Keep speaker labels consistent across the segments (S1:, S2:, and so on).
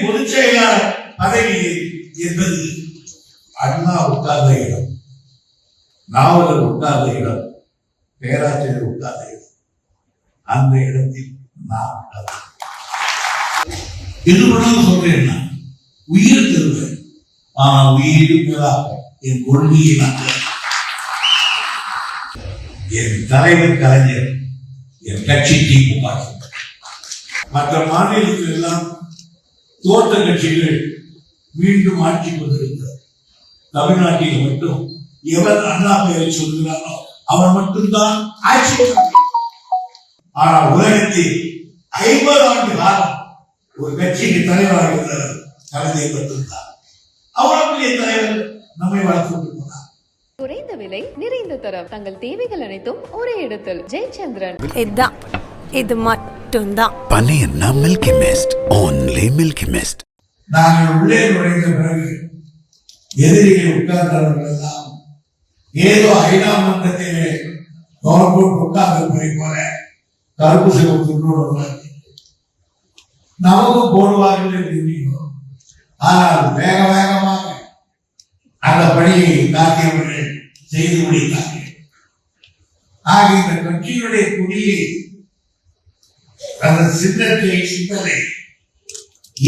S1: கழகத்தின் பொதுச் செயலாளர் பதவி என்பது அண்ணா உட்கார்ந்த இடம் நாவலர் உட்கார்ந்த இடம் பேராசிரியர் உட்கார்ந்த இடம். அந்த இடத்தில் நான் உட்கார்ந்தேன். இது சொல்றேன்னா உயிர் தருவேன் ஆனா உயிர் மேலாக என் கொள்கையை நான் என் தலைவர் கலைஞர் என் கட்சி திமுக மற்ற மாநிலங்கள் எல்லாம் தோட்ட கட்சிகள் மீண்டும் ஆட்சி கொண்டிருக்கிறார் தமிழ்நாட்டில் மட்டும் எவர் அண்ணா பெயரை சொல்கிறாரோ அவர் மட்டும்தான் ஆட்சி. ஆனால் உலகத்தில் ஐம்பது ஆண்டு காலம் ஒரு கட்சிக்கு தலைவராக இருந்தவர் கலைஞர் மட்டும்தான் பெரிய தலைவர் நம்மை வளர்த்து போனார்
S2: குறைந்த விலை நிறைந்த தரம் தங்கள் தேவைகள் அனைத்தும் ஒரே இடத்தில். ஜெயச்சந்திரன்.
S3: இதான் இது மட்டும்தான்.
S4: பனையன்னா Milky Mist only Milky Mist
S1: நாங்கள் உள்ளே நுழைந்த பிறகு எதிரிகள் உட்கார்ந்தவர்கள் எல்லாம் ஏதோ ஐநா மன்றத்திலே கவர்மெண்ட் உட்கார்ந்து போல கருப்பு சிவப்பு துண்டோடு நமக்கும் போடுவார்கள் என்று ஆனால் வேக வேகமாக அந்த பணியை காத்தியவர்கள் செய்து முடித்தார்கள். ஆக இந்த கட்சியினுடைய கொடியை அந்த சின்னத்தை சின்னதை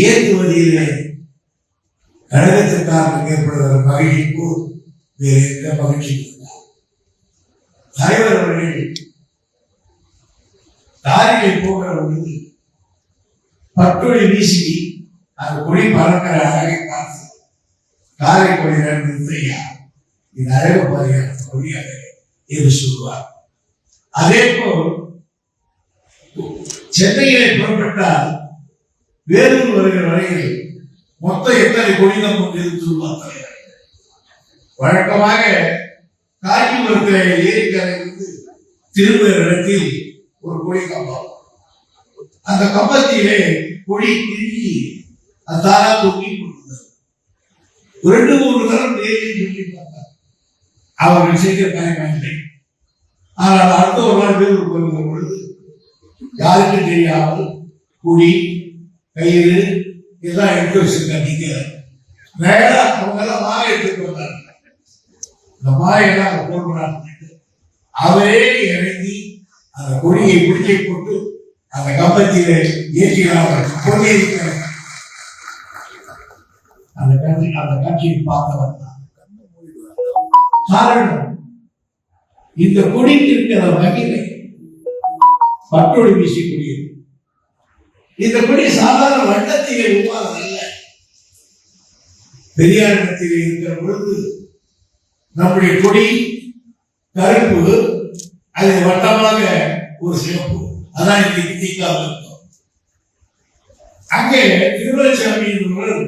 S1: ஏற்றுவதிலே கழகத்திற்காக ஏற்படுகிற மகிழ்ச்சிக்கு வேறு எந்த மகிழ்ச்சி தலைவர் அவர்கள் தாரிகளை போகிற பொழுது பட்டொழி வீசி அந்த கொடி பறக்கிற அழகை பார்த்து காரை கொடி நிறுத்தையா இது அழகு பாருங்க கொடி அழகு என்று சொல்வார். அதே போல் சென்னையிலே புறப்பட்டால் வேலூர் வருகிற வரையில் மொத்தம் எத்தனை கொடிதான் கொண்டு சொல்வார் தலைவர் வழக்கமாக காஞ்சிபுரத்தில் ஏரிக்கரையிலிருந்து திரும்ப இடத்தில் ஒரு கொடி கம்பம். அந்த கம்பத்திலே கொடி கிழிஞ்சி அந்த தாரா தூக்கி கொண்டிருந்தது ரெண்டு மூணு தரம் நேரில் சொல்லி பார்த்தார். அவர்கள் செய்த பயனில்லை ஆனால் அடுத்த ஒரு நாள் வேலூர் போகிற யாருக்கு தெரியாமல் குடி கயிறு இதெல்லாம் எடுத்து வச்சிருக்காங்க நீங்க நேரா அவங்க எல்லாம் மாலை எடுத்துட்டு வந்தாங்க. இந்த மாலையெல்லாம் போடுறாங்க அவரே இறங்கி அந்த கொடியை பிடிச்சை போட்டு அந்த கம்பத்திலே ஏற்றினார்கள் கொண்டிருக்கிறார் அந்த காட்சி அந்த காட்சியை பார்த்தவர் காரணம் இந்த கொடிக்கு இருக்கிற மகிமை பட்டொழி வீசக்கூடியது இந்த கொடி சாதாரண வட்டத்திலே உருவானதல்ல பெரியார் இடத்திலே இருக்கிற பொழுது நம்முடைய கொடி கருப்பு அது வட்டமாக ஒரு சிவப்பு. அதான் இன்னைக்கு தீக்காவில் இருக்கும். அங்கே திருவள்ளுவசாமி என்பவர்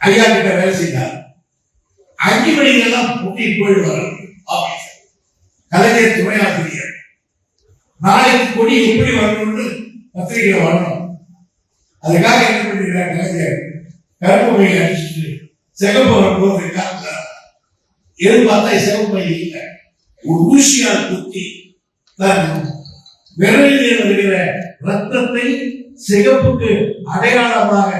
S1: ஐயா கிட்ட வேலை செய்தார். அஞ்சு மணிக்கெல்லாம் கூட்டிட்டு போயிடுவார் கலைஞர் துணையாக நாளைக்கு கொடி எப்படி வரணும்னு பத்திரிகையில வரணும். அதுக்காக என்ன பண்ணிடுறாங்க கலைஞர் கருப்பு பையை அடிச்சுட்டு சிகப்பு வரும்போது காட்டுறார் எது பார்த்தா சிகப்பு பை இல்லை. ஒரு ஊசியால் குத்தி தன் விரலிலே வருகிற ரத்தத்தை சிகப்புக்கு அடையாளமாக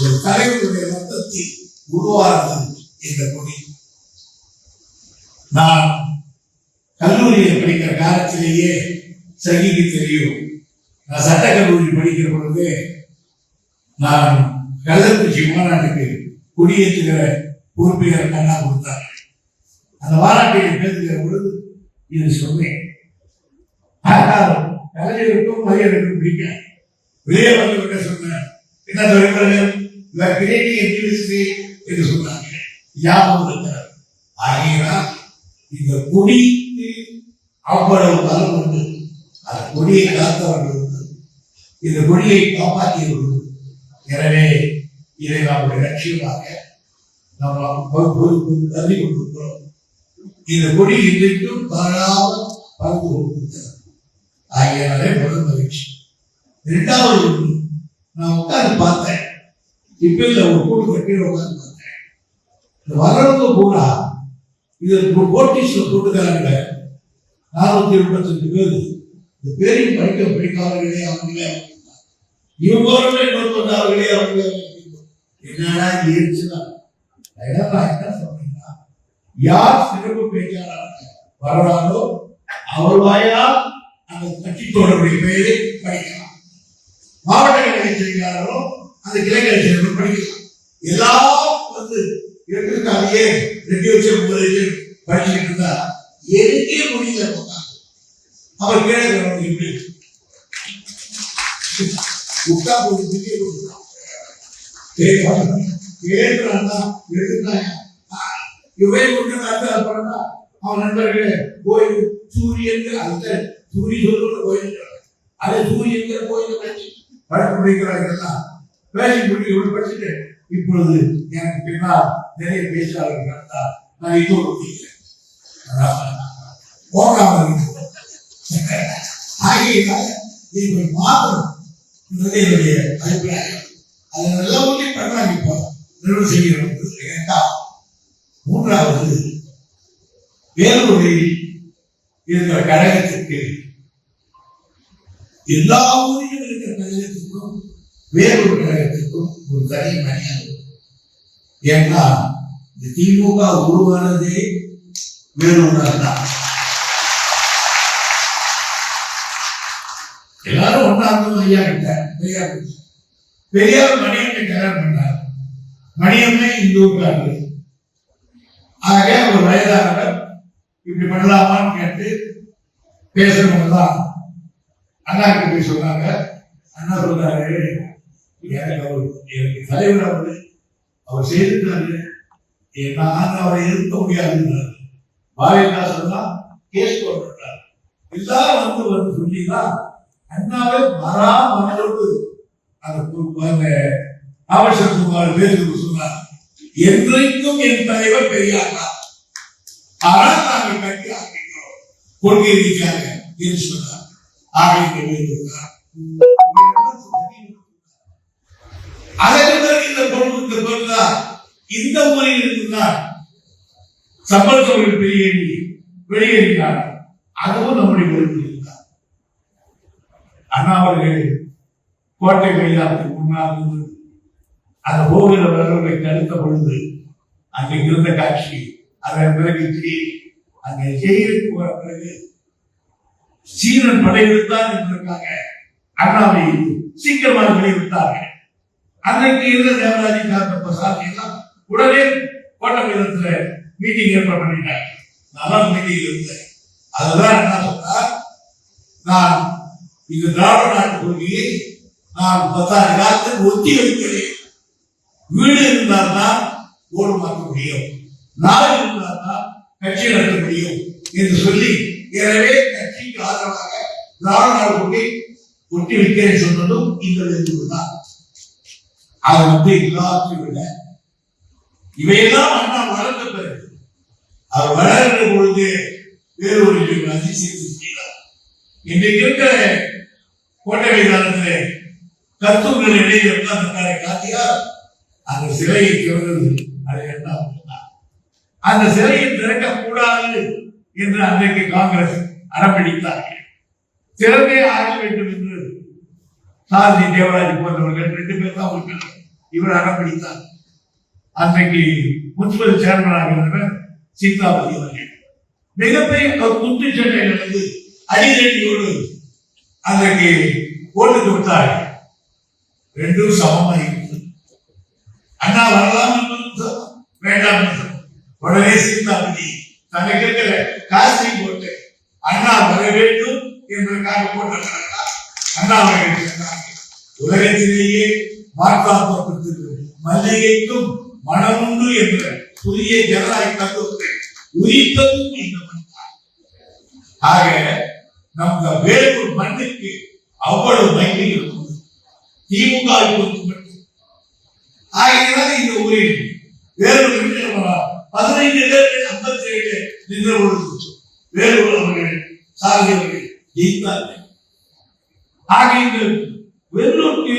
S1: ஒரு தலைவருடைய ரத்தத்தில் உருவாகிறது இந்த கொடி. நான் கல்லூரியில் படிக்கிற காலத்திலேயே சகிக்கு தெரியும். நான் சட்ட கல்லூரி படிக்கிற பொழுது நான் கள்ளக்குறிச்சி மாநாட்டுக்கு குடியேற்றுகிற உறுப்பினர் கண்ணா கொடுத்தார். அந்த மாநாட்டில் பேசுகிற பொழுது இது சொன்னேன். ஆனால் கலைஞருக்கும் மரியாதைக்கும் பிடிக்காது வெளியே வந்து சொன்னேன். என்ன சொல்கிறார்கள் இவர் என்று சொன்னாங்க ஞாபகம் இருக்கிறார் ஆகையினால் இந்த கொடிக்கு அவ்வளவு பலம் உண்டு அந்த கொடியை காத்தவர்கள் உண்டு. இந்த கொடியை காப்பாற்றியவர்கள் எனவே இதை நம்முடைய லட்சியமாக நம்ம தள்ளி கொண்டிருக்கிறோம். இந்த கொடி இன்றைக்கும் தாழாமல் பறந்து கொண்டிருக்கிறது. ஆகியனாலே முதல் மகிழ்ச்சி. இரண்டாவது நான் உட்கார்ந்து பார்த்தேன். இப்ப இல்ல ஒரு கூட்டு கட்டி உட்கார்ந்து பார்த்தேன். இந்த கூட இது போட்டிஸ்ல போட்டுக்கிறாங்க. நானூத்தி எண்பத்தஞ்சு பேர். இந்த பேரையும் படிக்க படிக்காதவர்களே அவங்களே. இவங்களே இன்னொரு அவங்க என்னடா இருந்துச்சுன்னா நான் என்ன சொல்றேன்னா யார் சிறப்பு பேச்சாளர்? வர்றாரோ அவர் வாயா? அந்த கட்சி தோழருடைய பெயரை படிக்கலாம். மாவட்ட கலை செய்தியாளரோ அந்த கிளைஞர் படிக்கலாம். எல்லாம் வந்து இருக்கிறதுக்காகவே ரெண்டு வருஷம் மூணு வருஷம் படிச்சுட்டு இருந்தா எனக்கே முடியல அவர் கீழே எப்படி? உட்கா போட்டு திட்டி கேட்கிறான்னா எடுத்தாங்க இவை கொண்டு நடத்த பண்ணா அவன் நண்பர்களே கோயில் சூரியன் அந்த சூரிய கோயில் சூரியன் கோயில் வழக்கு முடிக்கிறார்கள் பேசி முடிக்க படிச்சுட்டு இப்பொழுது எனக்கு பின்னால் நிறைய பேச்சாளர்கள் நடத்தா நான் இன்னொரு முடிக்கிறேன் போகாமல் ஆகியதால் இதை மாறும் என்னுடைய அபிப்பிராயம். அதை நல்லா ஒன்றி பண்ணாங்க இப்போ செய்கிறோம் இரண்டாம் மூன்றாவது வேலூரில் இருக்கிற கழகத்திற்கு எல்லா ஊரிலும் இருக்கிற கழகத்திற்கும் வேறொரு கழகத்திற்கும் ஒரு தனி மனிதன் ஏன்னா இந்த திமுக உருவானதே வேலூர் தான் எல்லாரும் ஒன்றா இருந்தோம் ஐயா கிட்ட. பெரியார் பெரியார் மணியம்மை கல்யாணம் பண்ணார். மணியமே இந்த ஆக ஒரு வயதானவர் இப்படி பண்ணலாமான்னு கேட்டு பேசுறவங்க தான் அண்ணா கிட்ட போய் சொன்னாங்க. அண்ணா சொன்னாரு எனக்கு அவர் எனக்கு தலைவர் அவரு. அவர் செய்திருக்காரு எ- நான் அவரை எதிர்க்க முடியாதுன்றாரு. பாரதிதாசன் தான் கேஸ் போட்டுட்டார். எல்லாம் வந்து வந்து சொல்லிதான் அண்ணாவே வரா மனதோடு அந்த கு- அந்த அவசரத்துமார் பேருக்கு சொன்னார் என்றைக்கும் என் தலைவர் பெரியார் தான் ஆனால் நாங்கள் கட்டி ஆகின்றோம் கொள்கை ரீதியாக என்று சொன்னார். ஆகிய வைத்திருந்தார் பொருளுக்கு இந்த ஊரில் இருந்தார் சம்பளத்தவர்கள் வெளியேறி வெளியேறினார். அதுவும் நம்முடைய பொறுப்பில் இருந்தார் ஆனா அவர்கள் கோட்டை மைதானத்துக்கு முன்னால் இருந்து அந்த போகிற வரவர்களை தடுத்த பொழுது அங்கே இருந்த காட்சி அதன் பிறகு ஜெயில் அங்கே ஜெயிலுக்கு போற பிறகு சீனன் படையெடுத்தான் என்பதற்காக அண்ணாவை சீக்கிரமாக வெளியிட்டார்கள். அன்றைக்கு இருந்த தேவராஜி டாக்டர் பிரசாத் எல்லாம் உடனே கோட்டை மைதானத்துல மீட்டிங் ஏற்பாடு பண்ணிட்டாங்க. நான் மீட்டிங் இருந்தேன் அதுதான் என்ன சொன்னார் நான் இந்த திராவிட நாட்டு கொள்கையை நான் பத்தாயிரம் காலத்துக்கு ஒத்தி வைக்கிறேன். வீடு இருந்தால்தான் ஓடு மாற்ற முடியும். நாடு இருந்தால்தான் கட்சி நடத்த முடியும் என்று சொல்லி எனவே கட்சிக்கு ஆதரவாக திராவிட நாடு கொள்கை ஒட்டி வைக்கிறேன் சொன்னதும் இந்த தான் அதை வந்து எல்லாத்தையும் விட இவையெல்லாம் அண்ணா வளர்ந்த பிறகு அவர் வளர்கிற பொழுது ஒரு அதிசயத்தை செய்தார். இன்றைக்கு இருக்கிற கோட்டை மைதானத்திலே கத்தூர்கள் இடையே உட்கார்ந்திருக்காரை காத்தியார் அந்த சிலையை திறந்தது அதை என்ன அந்த சிலையை திறக்க கூடாது என்று அன்றைக்கு காங்கிரஸ் அடம்பிடித்தார்கள் திறந்தே ஆக வேண்டும் என்று சாரதி தேவராஜ் போன்றவர்கள் ரெண்டு பேர் தான் உறுப்பினர். இவர் அடம்பிடித்தார் அன்றைக்கு முன்பது சேர்மனாக இருந்தவர் சீதாபதி அவர்கள். மிகப்பெரிய ஒரு குத்து சண்டையிலிருந்து அடிதடியோடு அன்றைக்கு ஓட்டு விட்டார்கள் ரெண்டும் சமமாக இருந்தது. அண்ணா வரலாம் என்பதும் வேண்டாம் உடனே சீதாபதி தனக்கு இருக்கிற காசை போட்டு அண்ணா வர வேண்டும் என்பதற்காக போட்டிருக்கிறார் அண்ணா அவர்கள் உலகத்திலேயே மாற்றாப்பட்டிருக்கிறது மல்லிகைக்கும் மனமுண்டு என்ற புதிய ஜனநாயக தத்துவத்தை உயிர்த்ததும் இந்த மண்தான் ஆக நம்ம வேலூர் மண்ணுக்கு அவ்வளவு மகிமை இருக்கும் திமுக வை பொறுத்து மட்டும். ஆகையினால் இந்த ஊரில் வேலூர் விஷயம் பதினைந்து பேர்கள் ஐம்பத்தி ஏழு நின்ற பொழுது வேலூர் அவர்கள் சாதியவர்கள் ஜெயித்தார்கள். ஆக இந்த வெள்ளூருக்கு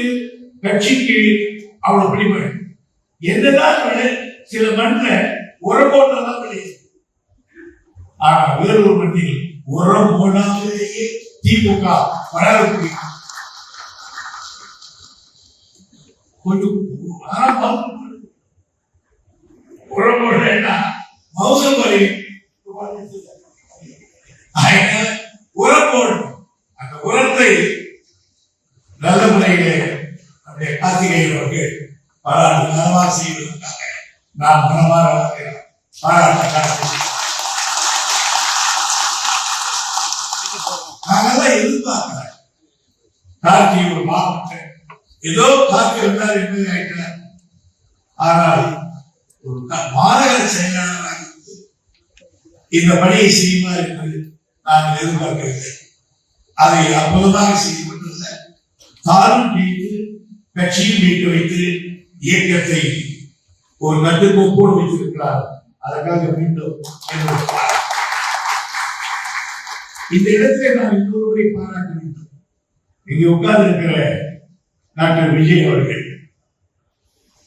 S1: கட்சிக்கு அவ்வளவு பிடிப்பது என்னதான் சில மண்ல உரம் போட்டதான் விளையுது ஆனா வேறொரு மண்ணில் உரம் போடாமலேயே திமுக வளரக்கூடிய கொஞ்சம் உரம் போடுறேன்னா மௌசம் போடு. உரம் போடணும். அந்த உரத்தை நல்ல முறையிலே நம்முடைய கார்த்திகேயன் அவர்கள் பாராட்டு நலமாக செய்வதற்காக நான் மனமாற வாழ்கிறேன். பாராட்ட கார்த்திகேயன் நாங்கெல்லாம் எதிர்பார்க்கிறேன் கார்த்தி ஒரு மாவட்டம் ஏதோ கார்த்தி வந்தார் என்பது ஆயிட்டார் ஆனால் ஒரு மாநகர செயலாளராக இருந்து இந்த பணியை செய்வார் என்று நான் எதிர்பார்க்கவில்லை. அதை அற்புதமாக செய்யப்பட்டிருந்த கொண்டிருந்த தானும் மீட்டு கட்சியும் மீட்டு வைத்து இயக்கத்தை ஒரு நட்டுக்கோப்போடு வைத்திருக்கிறார். அதற்காக மீண்டும் இந்த இடத்துல நான் இன்னொருவரை பாராட்ட வேண்டும். இங்கே உட்கார்ந்து இருக்கிற டாக்டர் விஜய் அவர்கள்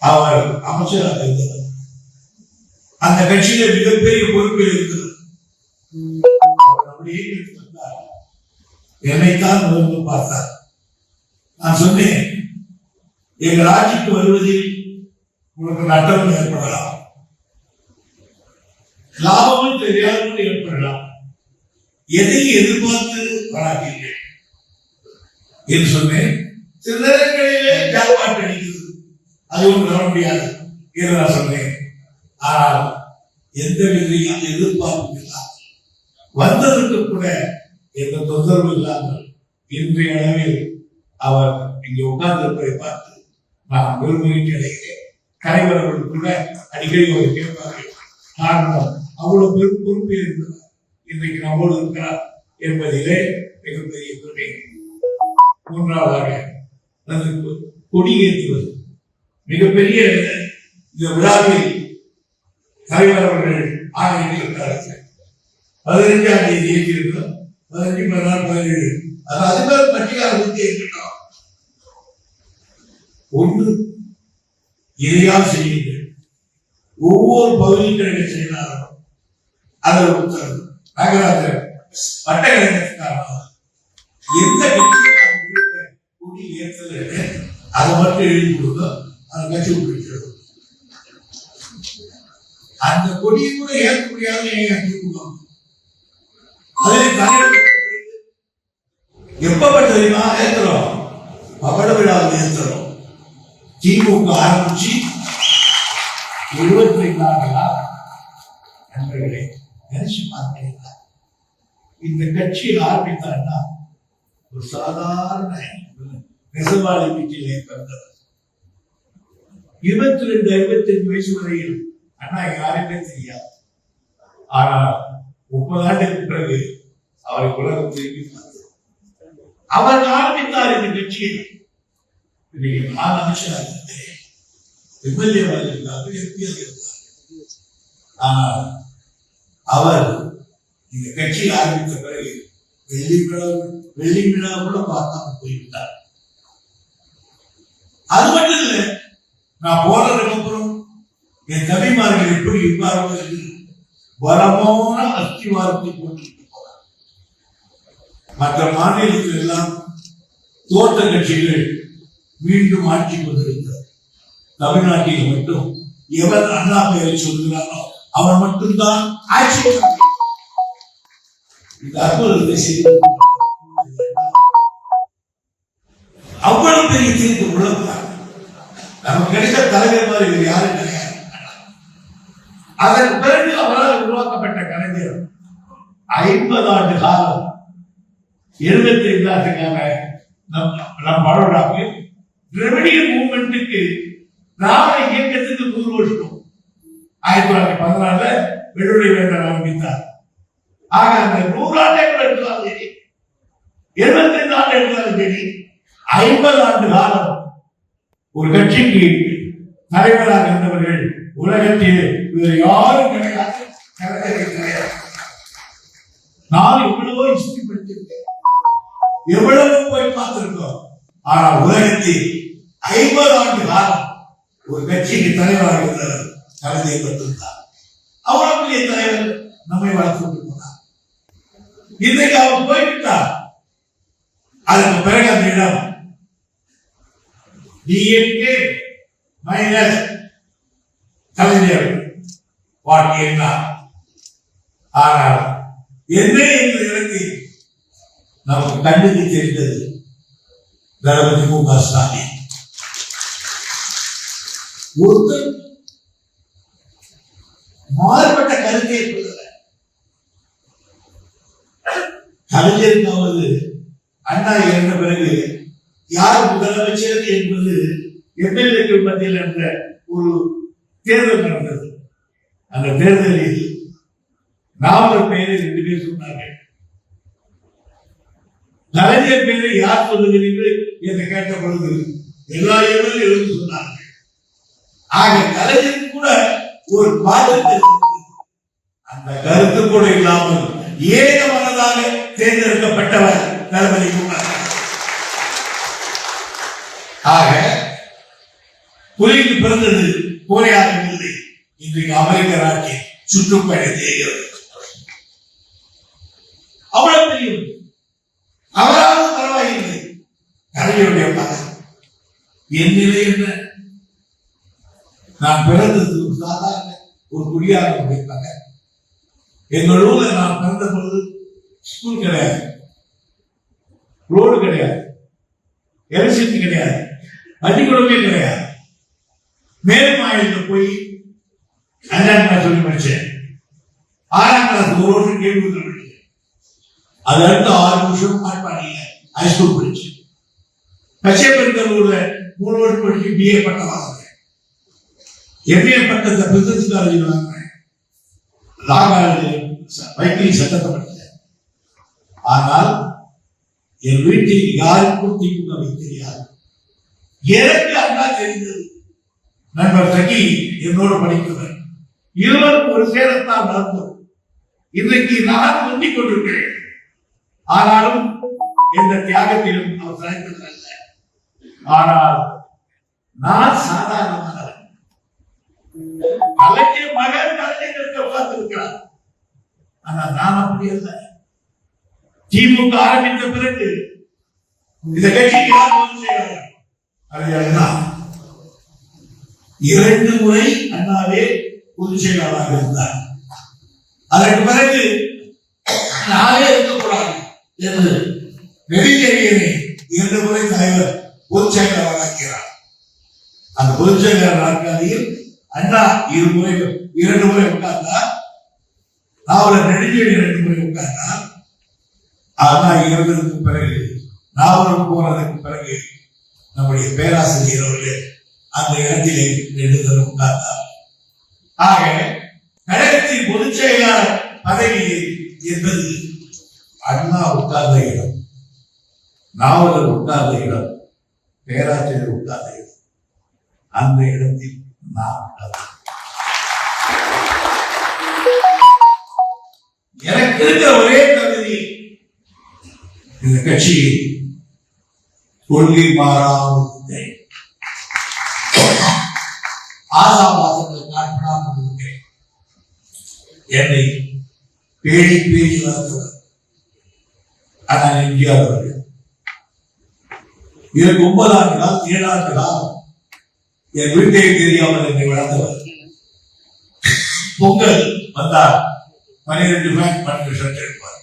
S1: அவர் அமைச்சராக இருந்தவர் அந்த கட்சியில மிகப்பெரிய பொறுப்பில் இருக்கிறது என்னைத்தான் முதல்ல பார்த்தார். நான் சொன்னேன் எங்கள் ஆட்சிக்கு வருவதில் உங்களுக்கு நட்டம் ஏற்படலாம். லாபமும் தெரியாமல் ஏற்படலாம். எதை எதிர்பார்த்து வராதீர்கள் என்று சொன்னேன். சில நேரங்களிலே ஜாக்பாட் அடிக்கிறது அது ஒன்று வர முடியாது என்று நான் சொன்னேன். ஆனால் எந்த விதையும் எதிர்பார்ப்பும் இல்லாமல் வந்ததற்கு கூட எந்த தொந்தரவு இல்லாமல் இன்றைய அளவில் அவர் இங்கே உட்கார்ந்திருப்பதை பார்த்து நான் பெருமகிழ்ச்சி அடைகிறேன் கலைவர் கூட அடிக்கடி அவர் கேட்பார்கள். காரணம் அவ்வளவு பெரும் பொறுப்பில் இருந்தவர். இன்றைக்கு நம்மோடு இருக்கிறார் என்பதிலே மிகப்பெரிய பெருமை. மூன்றாவதாக அது கொடி ஏற்றுவது. மிகப்பெரிய இந்த விழாவில் தலைவர் அவர்கள் ஆணையிட்டிருக்கிறார்கள் பதினைஞ்சாம் தேதி ஏற்றிருக்கிறோம். பதினஞ்சு பதினாறு பதினேழு. அது அதிபர் பட்டியலாக வந்து ஏற்றிட்டோம் ஒன்று இதையா செய்யுங்கள். ஒவ்வொரு பகுதிகளில் செய்தாலும் அதில் உத்தரவு. நாகராஜர் வட்டக்கலைஞருக்காக எந்த கொடி அதை மட்டும் எழுதி கொடுங்க அதை கட்சி அந்த கொடியை கூட ஏற்க முடியாத அதே எப்ப தெரியுமா? ஏத்துறோம். பகட விழாவில் ஏத்துறோம். திமுக ஆரம்பிச்சு இருபத்தி எழுபத்தி ரெண்டாண்டுகளா நண்பர்களே நினைச்சு பார்க்கிறீங்களா இந்த கட்சி ஆரம்பித்தான்னா ஒரு சாதாரண நெசவாளி வீட்டிலே பிறந்தவர். இருபத்தி ரெண்டு இருபத்தி ரெண்டு வயசு வரையில் அண்ணா யாருமே தெரியாது. ஆனால் முப்பது ஆண்டுக்கு பிறகு அவரை உலகம் திரும்பி பார்த்தது. அவர் ஆரம்பித்தார் இந்த கட்சியை இன்னைக்கு நான் அமைச்சராக இருந்தேன். எம்எல்ஏவாக இருந்தாலும் எம்பியாக இருந்தார் ஆனால் அவர் இந்த கட்சி ஆரம்பித்த பிறகு வெள்ளி விழா வெள்ளி விழா கூட பார்க்காம போய்விட்டார். அது மட்டும் இல்லை நான் போனதுக்கு அப்புறம் என் கவிமார்கள் எப்படி இருப்பார்கள் என்று பலமான அஸ்திவாரத்தை போட்டிட்டு போனார். மற்ற மாநிலத்தில் எல்லாம் தோட்ட கட்சிகள் மீண்டும் ஆட்சி கொண்டிருக்கிறார் தமிழ்நாட்டில் மட்டும் எவர் அண்ணா பெயரை சொல்கிறாரோ அவர் மட்டும்தான் ஆட்சி இந்த அற்புதத்தை செய்து. அவ்வளவு பெரிய தீர்ப்பு உள்ளதுதான் நமக்கு கிடைத்த தலைவர் மாதிரி இவர் யாரும் கிடையாது. அதன் பிறகு அவரால் உருவாக்கப்பட்ட கலைஞர் ஐம்பது ஆண்டு காலம் எழுபத்தி ஐந்து ஆண்டுக்கான நம் நம் பரோடாக்கு திரவிடிய மூவ்மெண்ட்டுக்கு திராவிட இயக்கத்துக்கு நூறு வருஷம் ஆயிரத்தி தொள்ளாயிரத்தி பதினாலுல விடுதலை வேந்தர் ஆரம்பித்தார். ஆக அந்த நூறாண்டுகள் எடுத்தாலும் சரி? எழுபத்தி ஐந்து ஆண்டு எடுத்தாலும் சரி? ஐம்பது ஆண்டு காலம் ஒரு கட்சிக்கு தலைவராக இருந்தவர்கள் உலகத்தில் வேறு யாரும் கிடையாது. கிடையாது. நான் எவ்வளவோ ஹிஸ்டரி படிச்சிருக்கேன் எவ்வளவு போய் பார்த்திருக்கோம். ஆனால் உலகத்தில் ஐம்பது ஆண்டு காலம் ஒரு கட்சிக்கு தலைவராக இருந்தவர் கவிதை பெற்றிருந்தார் அவ்வளவு பெரிய தலைவர் நம்மை வளர்த்து போனார் இன்றைக்கு அவர் போய்விட்டார். அதற்கு பிறகு அந்த இடம் டிஎன்கே மைனஸ் கலைஞர் வாட் என்ன ஆனால் என்ன என்று இறங்கி நமக்கு கண்ணுக்கு தெரிந்தது. தளபதி மு க ஸ்டாலின். ஒருத்தர் மாறுபட்ட கருத்தை கலைஞர் போவது அண்ணா இறந்த பிறகு யார் முதலமைச்சர் என்பது எம்எல்ஏக்கள் மத்தியில் என்ற ஒரு தேர்தல் நடந்தது. அந்த தேர்தலில் நாவலர் பெயரை ரெண்டு பேர் சொன்னார்கள். கலைஞர் பெயரை யார் சொல்லுகிறீர்கள் என்று கேட்ட பொழுது எல்லா எம்எல்ஏகளும் சொன்னார்கள். ஆக கலைஞருக்கு கூட ஒரு பாதத்தை அந்த கருத்து கூட இல்லாமல் ஏக மனதாக தேர்ந்தெடுக்கப்பட்டவர் தளபதி ஆக புலிக்கு பிறந்தது கோரையாக இல்லை. இன்றைக்கு அமெரிக்க நாட்டில் சுற்றுப்பயணம் செய்கிறது அவ்வளவு தெரியும் அவராவது பரவாயில்லை. கலைஞருடைய மகன். என் நிலை என்ன? நான் பிறந்தது ஒரு சாதாரண ஒரு குடியாரனுடைய மகன் எங்கள் ஊர்ல நான் பிறந்த பொழுது ஸ்கூல் கிடையாது. ரோடு கிடையாது. எலக்ட்ரிசிட்டி கிடையாது. பள்ளிக்கூடமே கிடையாது. மேல்மாயில போய் அஞ்சாம் கிளாஸ் சொல்லி படிச்சேன். ஆறாம் கிளாஸ் ஒரு வருஷம் கேள்வி படிச்சேன். அது அடுத்து ஆறு வருஷம் காட்பாடியில ஹைஸ்கூல் படிச்சேன். கச்சேபெருந்தூர்ல மூணு வருஷம் படிச்சு பிஏ பட்டம் எம்ஏ பட்டத்தை பிசினஸ் காலேஜில் ஆனால் என் வீட்டில் யாருக்கும் திமுகவை தெரியாது எனக்கு அண்ணா தெரிந்தது. நண்பர் சகி என்னோடு படித்தவர். இருவரும் ஒரு சேரத்தால் நடந்தோம். இன்றைக்கு நான் முந்திக் கொண்டிருக்கிறேன். ஆனாலும் எந்த தியாகத்திலும் அவர் சாய்ந்தது அல்ல ஆனால் நான் சாதாரண அழகிய மகன் கலைஞருக்கு உட்கார்ந்திருக்கிறார் ஆனா நான் அப்படி அல்ல. திமுக ஆரம்பித்த பிறகு இந்த கட்சிக்கு யார் வந்து செய்வார்கள் அது அண்ணா இரண்டு முறை அண்ணாவே பொதுச் செயலாளராக இருந்தார். அதற்கு பிறகு நானே இருக்கக்கூடாது என்று நெடுஞ்செழியனை இரண்டு முறை தலைவர் பொதுச் செயலாளராக்கிறார். அந்த பொதுச் செயலாளர் நாற்காலியில் அண்ணா இரு முறை இரண்டு முறை உட்கார்ந்தார் நாவலர் நெடுஞ்செடி இரண்டு முறை உட்கார்ந்தார் அண்ணா இறந்ததுக்கு பிறகு நாவலர் போனதுக்கு பிறகு நம்முடைய பேராசிரியர் அவர்கள் அந்த இடத்திலே ரெண்டு உட்கார்ந்தார் ஆக கழகத்தின் பொதுச் செயலாளர் பதவி என்பது அண்ணா உட்கார்ந்த இடம் நாவலர் உட்கார்ந்த இடம் பேராசிரியர் உட்கார்ந்த இடம். அந்த இடத்தில் எனக்கு இருக்கிற ஒரே தகுதி இந்த கட்சியில் கொள்கை மாறாமல் ஆசாபாசங்கள் காட்டாமல் இருக்கிறேன் என்னை பேடி பேடி வளர்த்தவர் ஆனால் எம்ஜிஆர் அவர்கள். இதற்கு ஒன்பதாண்டு காலம் என் வீட்டை தெரியாமல் என்னை வளர்த்தவர் பொங்கல் வந்தார் பனிரெண்டு பேர் பன்னெண்டு ஷர்ட் எடுப்பார்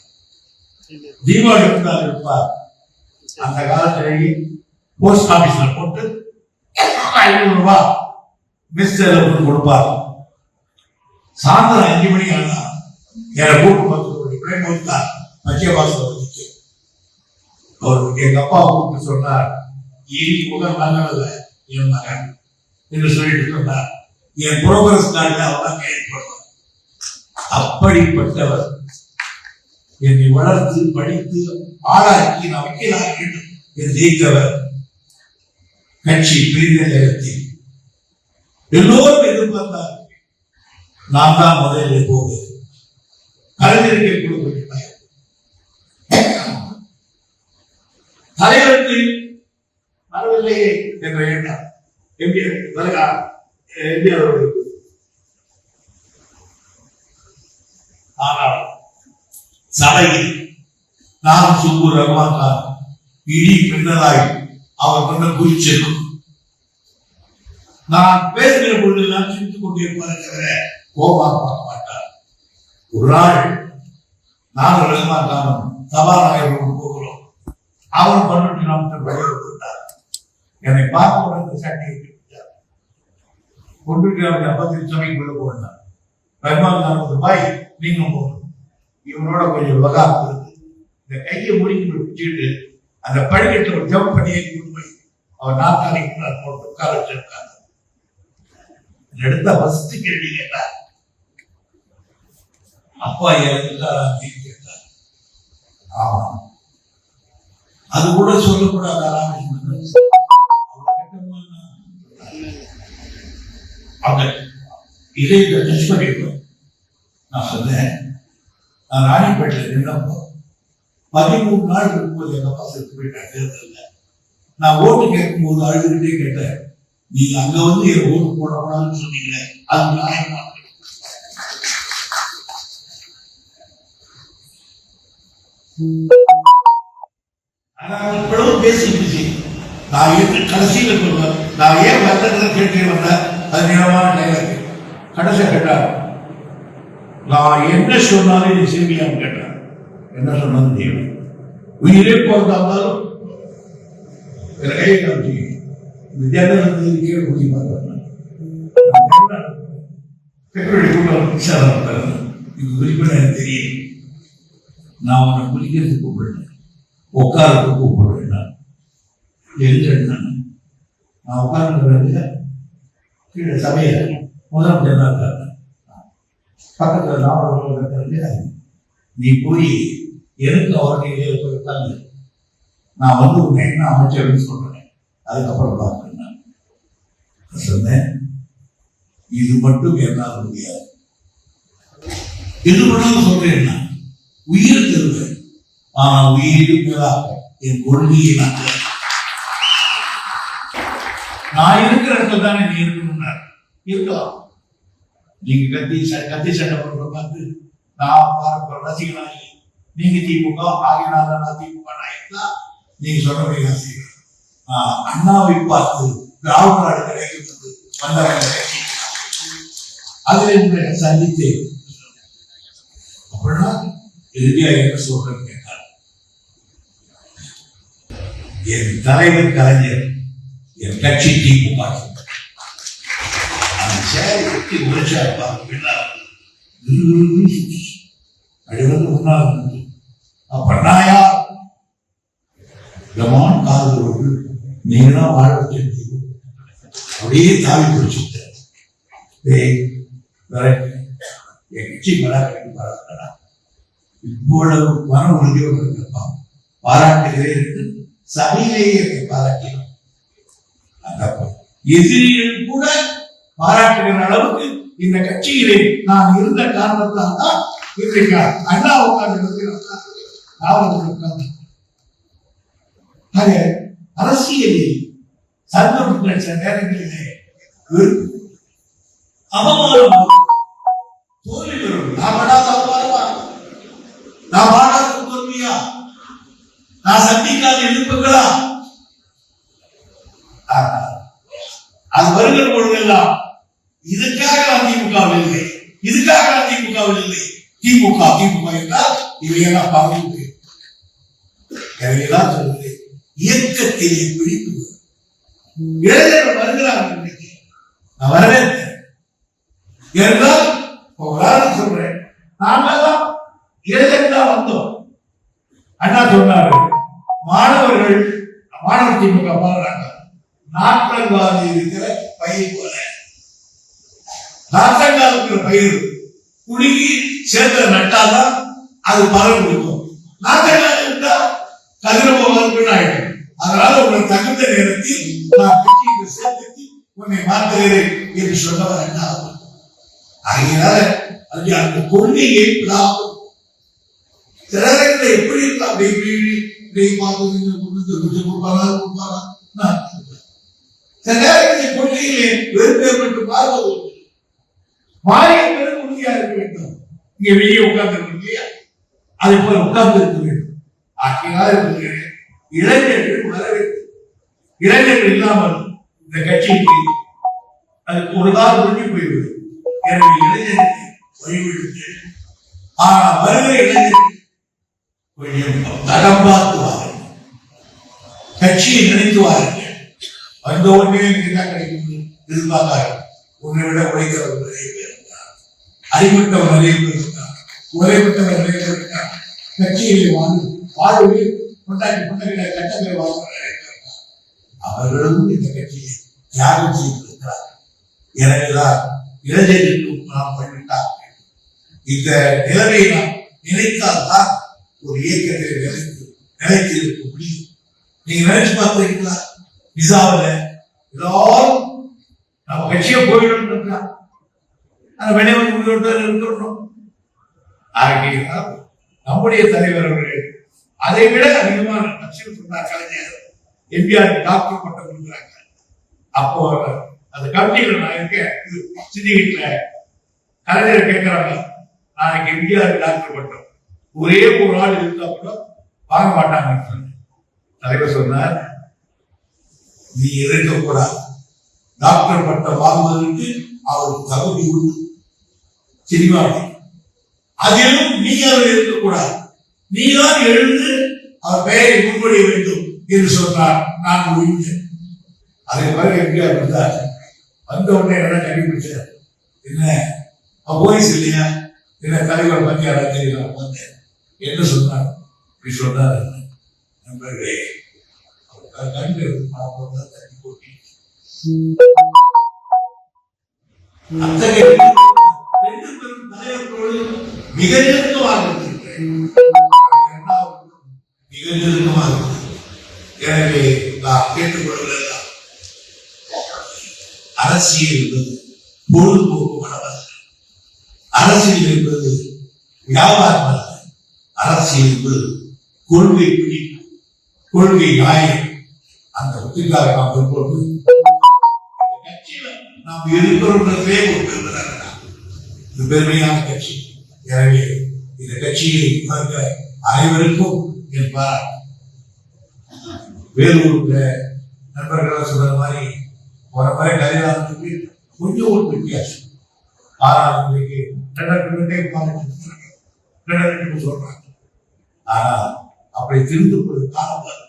S1: தீபாவளி வந்தால் எடுப்பார் அந்த காலத்திலேயே போஸ்ட் ஆபீஸ்ல போட்டு ஐநூறு ரூபாய் மிஸ்டர் கொடுப்பார் சாயந்தரம் அஞ்சு மணி ஆனா என்னை கூட்டு வந்து பிரேம் கொடுத்தார் மத்திய வந்துச்சு அவர் எங்க அப்பா கூப்பிட்டு சொன்னார் இனி முதல் நல்லதில்லை என் மகன் என்று சொல்லிட்டு சொன்னார் என் புரோகிரஸ் கார்டில் அவர் தான் அப்படிப்பட்டவர். என்னை வளர்த்து படித்து ஆளாக்கி நான் வக்கீலாக்கி என்று ஜெயித்தவர் கட்சி பிரிந்த நேரத்தில். எல்லோரும் எதிர்பார்த்தார் நான் தான் முதலில் போவேன். கலைஞருக்கு கொடுக்கப்பட்டார். தலைவருக்கு வரவில்லையே என்ற எண்ணம். எம்ஜிஆர் வருகா எம்ஜிஆர் அவர்களுக்கு. ஆனால் சபையில் நான் சுப்பு ரகுமான் கான் இடி பின்னலாய் அவர் பண்ண குறிச்சிருக்கும் நான் பேசுகிற பொழுதெல்லாம் சிரித்துக் கொண்டே இருப்பாரே தவிர கோபா பார்க்க மாட்டார். ஒரு நாள் நானும் ரஹ்மான் கானும் சபாநாயகரோடு போகிறோம் அவர் பன்னெண்டு நாட்கள் வழியில் விட்டார் என்னை பார்க்க உடனே சட்டையை கொண்டிருக்கிறார்கள் கொண்டு அவருடைய அப்பத்தில் சமைக்குள்ள போனார் பெருமாள் கான் ஒரு பாய் நீங்க போகணும். இவனோட கொஞ்சம் விவகாரம் இருக்கு. இந்த கையை முடிக்க பிடிச்சிட்டு அந்த படிக்கட்டை ஒரு ஜம்ப் பண்ணி கொண்டு போய் அவர் நாற்காலிக்கு போட்டு உட்கார வச்சிருக்காங்க எடுத்த வசதி கேள்வி கேட்டார் அப்பா இறந்துட்டாரா அப்படின்னு கேட்டார். ஆமா அது கூட சொல்லக்கூடாது ராமகிருஷ்ணன் அந்த இதை டச் பண்ணிருக்கோம். நான் சொன்னேன் நான் ராணிப்பேட்டில் நின்னப்போ பதிமூணு நாள் இருக்கும்போது எங்க அப்பா செத்து போயிட்டாங்க தேர்தலில். நான் ஓட்டு கேட்கும் போது அழுதுகிட்டே கேட்டேன் நீங்க அங்க வந்து என் ஓட்டு போடக்கூடாதுன்னு சொன்னீங்களே அது நியாயமா? ஆனால் இவ்வளவு நான் கடைசியில் கடைசியில நான் ஏன் வந்ததுல கேட்டே வந்தேன் அது நீளமான நேரத்தில் கடைசி கேட்டார். நான் என்ன சொன்னாலும் நீ செய்வியான்னு கேட்டார். என்ன சொன்னாலும் நீ உயிரே பிறந்தாலும் கையை காமிச்சு இந்த ஜன்னல் கீழே இது குறிப்பிட எனக்கு தெரியும். நான் குளிக்கிறதுக்கு கூப்பிடுறேன். உட்காரத்துக்கு கூப்பிடுறேன் நான் உட்கார்ந்து கீழே சபையில முதல் பக்கத்தில் பக்கத்துல நாவல் நீ போய் எனக்கு அவருடைய போய் உட்கார்ந்து நான் வந்து உன்னை என்ன அமைச்சர்னு சொல்றேன். அதுக்கப்புறம் பார்க்கணும் நான். சொன்னேன் இது மட்டும் என்னால் முடியாது. இது மட்டும் சொல்றேன்னா உயிர் தருவேன். ஆனா உயிருக்கு மேலாக என் கொள்கையை நான் நான் இருக்கிற இடத்துல தானே நீ இருக்கணும். இருக்கலாம். நீங்க கத்தி கத்தி சண்டை பண்ற பார்த்து நான் பார்க்க ரசிகனாகி நீங்க திமுக ஆகினால நான் திமுக நாயக்கா நீங்க சொல்றபடி ரசிகர் அண்ணாவை பார்த்து திராவிட நாடு கிடைக்கிறது வந்தவங்க அதில் என்னை சந்தித்து. அப்படின்னா இறுதியாக என்ன சொல்றேன் கேட்டார். என் தலைவர் கலைஞர் என் கட்சி திமுக. சேரை கட்டி உழைச்சார் பார்க்க அப்படி வந்து முன்னால் வந்து அப்ப நான் கமான் காதலோடு நீங்களா தான் வாழ வச்சிருக்கீங்க அப்படியே தாவி பிடிச்சுட்டார் டேய் வரேன் பாராட்டா இவ்வளவு மன உறுதியோடு இருக்கப்பா பாராட்டுகிறேன் என்று சபையிலேயே பாராட்டினான் அந்த எதிரிகள் கூட பாராட்டுகிற அளவுக்கு இந்த கட்சியிலே நான் இருந்த காரணத்தால் தான் இன்றைக்கு அண்ணா உட்கார்ந்து நான் உட்கார்ந்து ஆக அரசியலில் சந்தர்ப்ப சில நேரங்களிலே அவமானம் தோல்வி வரும் நான் அவமானமா நான் பாடாத தோல்வியா நான் சந்திக்காத எதிர்ப்புகளா? அது வருகிற பொழுதெல்லாம் இதுக்காக நான் திமுகவில் இல்லை இதுக்காக நான் இல்லை திமுக திமுக என்றால் இவையெல்லாம் பகிர்ந்து எனவேதான் சொல்கிறேன் இயக்கத்திலே பிடிப்பு இளைஞர்கள் வருகிறார்கள் இன்னைக்கு நான் வரவேற்கிறேன். என்றால் ஒரு உதாரணம் சொல்றேன். நாமெல்லாம் இளைஞர்களா வந்தோம். அண்ணா சொன்னாரு மாணவர்கள் மாணவர் திமுக பாடுறாங்க. நாற்றங்கால் இருக்கிற பயிர் போல. நாற்றங்கால் இருக்கிற பயிர். குலுங்கி சேர்ந்த நட்டாதான் அது பலன் கொடுக்கும். நாற்றங்கால் இருந்தா கதிரவ வகுப்புன்னு ஆயிடும். அதனால உங்கள் தகுந்த நேரத்தில் நான் சேர்த்து உன்னை மாற்றுகிறேன் என்று சொன்னவர் என்ன ஆகையினால அது அந்த கொள்கையை விடாமல் எப்படி இருக்கலாம் அப்படி இப்படி இப்படி பார்த்து கொடுத்து கொஞ்சம் கொடுப்பாரா கொடுப்பாரா? நான் சில நேரங்களில் கொள்கையிலே வெறுப்பு பார்ப்பது மாறிய இருக்க வேண்டும். இங்க வெளியே உட்கார்ந்து இல்லையா அதை போல உட்கார்ந்து இருக்க வேண்டும். ஆகையினால் இருக்கிறேன் இளைஞர்கள் வர இளைஞர்கள் இல்லாமல் இந்த கட்சிக்கு அதுக்கு ஒரு கால் ஒழுங்கி போய்விடும். எனவே இளைஞருக்கு வழிவிடுத்து ஆனா வருகிற இளைஞர் கொஞ்சம் தடம் பார்த்து வாருங்கள். கட்சியை நினைத்து வாருங்கள். வந்த உடனே என்ன கிடைக்கும் எதிர்பார்க்காரு உன்னை விட உழைக்கிறவர் நிறைய பேர் இருக்கார் நிறைய பேர் இருக்கார் உழைவிட்டவர் வாழ்ந்து வாழ்வில் கொண்டாடி கொண்டாடி கட்டங்களை வாழ்ந்த அவர்களும் இந்த கட்சியை தியாகம் செய்திருக்கிறார். எனவேதான் இளைஞர்களுக்கும் நாம் பண்ணிவிட்டார் இந்த நிலைமையை நாம் நினைத்தால்தான் ஒரு இயக்கத்தை நிலைத்து நிலைத்து இருக்க முடியும். நீங்க நினைச்சு பார்த்துருக்கீங்களா விசாவில எல்லாரும் நம்ம கட்சியை போயிடணும் இருக்கா அந்த வெளிவந்து இருக்கிறோம் ஆகியதால் நம்முடைய தலைவர் அவர்கள் அதை விட அதிகமான கட்சியில் சொன்னார் கலைஞர் எம்ஜிஆர் டாக்டர் பட்டம் கொடுக்குறாங்க அப்போ அந்த கமிட்டியில நான் இருக்கேன். சித்தி வீட்டுல கலைஞர் கேட்கிறாங்க நாளைக்கு எம்ஜிஆர் டாக்டர் பட்டம் ஒரே ஒரு ஆள் இருந்தா கூட வாங்க மாட்டாங்கன்னு சொன்னேன் தலைவர் சொன்னார் நீ இருக்கக்கூடாது டாக்டர் பட்டம் வாங்குவதற்கு அவருக்கு தகுதி உண்டு. சினிமாவில் அதிலும் நீ அவர் இருக்கக்கூடாது. நீதான் எழுந்து அவர் பெயரை முன்மொழிய வேண்டும் என்று சொன்னார் நான் முடிந்தேன் அதே மாதிரி எம்ஜிஆர் வந்தார். வந்த உடனே என்ன கண்டுபிடிச்சார் என்ன? போலீஸ் இல்லையா? என்ன தலைவர் பத்தி யாராவது தெரியல வந்தேன். என்ன சொன்னார்? இப்படி சொன்னார் நண்பர்களே கண்டு தண்ணி போட்டி. அத்தகைய மிக நெருக்கமாக இருந்திருக்கிறேன் மிக நெருக்கமாக எனவே நான் கேட்டுக்கொள்வதெல்லாம் அரசியல் என்பது பொழுதுபோக்கு மனமல்ல அரசியல் என்பது வியாபாரம் அல்ல அரசியல் என்பது கொள்கை பிடிப்பு கொள்கை நியாயம். அந்த புத்திக்காக நாம் எப்பொழுது நாம் இருக்கிறோன்றதே ஒரு பெருமையான கட்சி. எனவே இந்த கட்சியை உணர்ந்த அனைவருக்கும் என் பாராட்டு வேலூர்ல நண்பர்களாக சொல்ற மாதிரி போற மாதிரி கலைஞர்களுக்கு கொஞ்சம் ஒரு வித்தியாசம். ஆனால் இன்னைக்கு ரெண்டரை ரெண்டரை சொல்றாங்க. ஆனால் அப்படி திருந்து கொள்ள காரணம்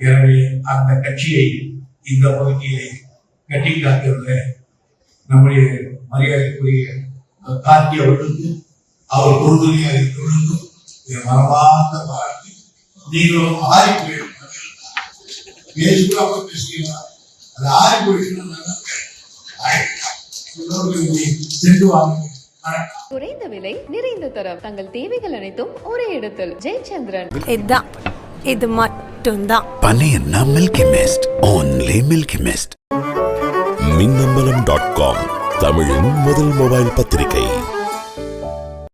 S1: எனவே அந்த கட்சியை இந்த பகுதியை கட்டி காக்கிறது நம்முடைய மரியாதைக்குரிய கார்த்தி அவர்களுக்கு அவர் உறுதுணையாக இருக்கிறவர்களுக்கும் என் மனமார்ந்த பாராட்டு நீங்களும் ஆறி போயிடும் அப்ப பேசுகிறீங்களா அது ஆறி சென்று வாங்க.
S2: குறைந்த விலை நிறைந்த தரம். தங்கள் தேவைகள் அனைத்தும் ஒரே இடத்தில். ஜெயச்சந்திரன்.
S3: இதான் இது மட்டும்தான்.
S4: Panina Milky Mist. Only Milky Mist.
S5: Minnambalam dot com தமிழின் முதல் மொபைல் பத்திரிகை.